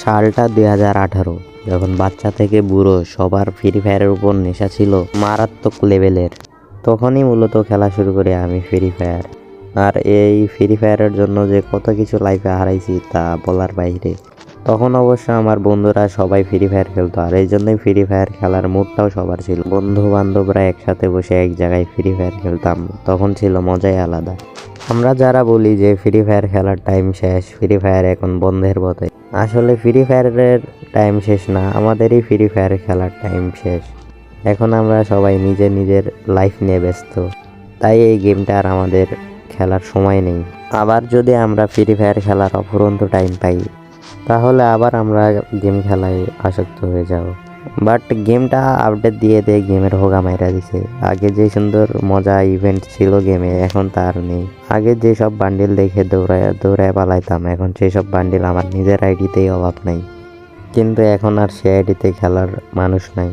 সালটা দুই হাজার আঠারো, যখন বাচ্চা থেকে বুড়ো সবার ফ্রি ফায়ারের উপর নেশা ছিল মারাত্মক লেভেলের, তখনই মূলত খেলা শুরু করি আমি ফ্রি ফায়ার আর এই ফ্রি ফায়ারের জন্য যে কত কিছু লাইফে হারাইছি তা বলার বাইরে। তখন অবশ্য আমার বন্ধুরা সবাই ফ্রি ফায়ার খেলতো, আর এই জন্যই ফ্রি ফায়ার খেলার মুডটাও সবার ছিল। বন্ধু বান্ধবরা একসাথে বসে এক জায়গায় ফ্রি ফায়ার খেলতাম, তখন ছিল মজাই আলাদা। আমরা যারা বলি যে ফ্রি ফায়ার খেলার টাইম শেষ ফ্রি ফায়ার এখন বন্ধের পথে। আসলে ফ্রি ফায়ারের টাইম শেষ না, আমাদেরই ফ্রি ফায়ার খেলার টাইম শেষ। এখন আমরা সবাই নিজের নিজের লাইফ নিয়ে ব্যস্ত। তাই এই গেমটা আর আমাদের খেলার সময় নেই। আবার যদি আমরা ফ্রি ফায়ার খেলার অফুরন্ত টাইম পাই, তাহলে আবার আমরা গেম খেলায় আসক্ত হয়ে যাব। বাট গেমটা আপডেট দিয়ে দিয়ে গেমের হোগা মাইরা দিছে। আগে যে সুন্দর মজা ইভেন্ট ছিল গেমে, এখন তার নেই। আগে যে সব বান্ডিল দেখে দৌড়ায় দৌড়ায় পালাইতাম, এখন সেই সব বান্ডিল আমার নিজের আইডিতেই অভাব নাই। কিন্তু এখন আর সে আইডিতে খেলার মানুষ নাই।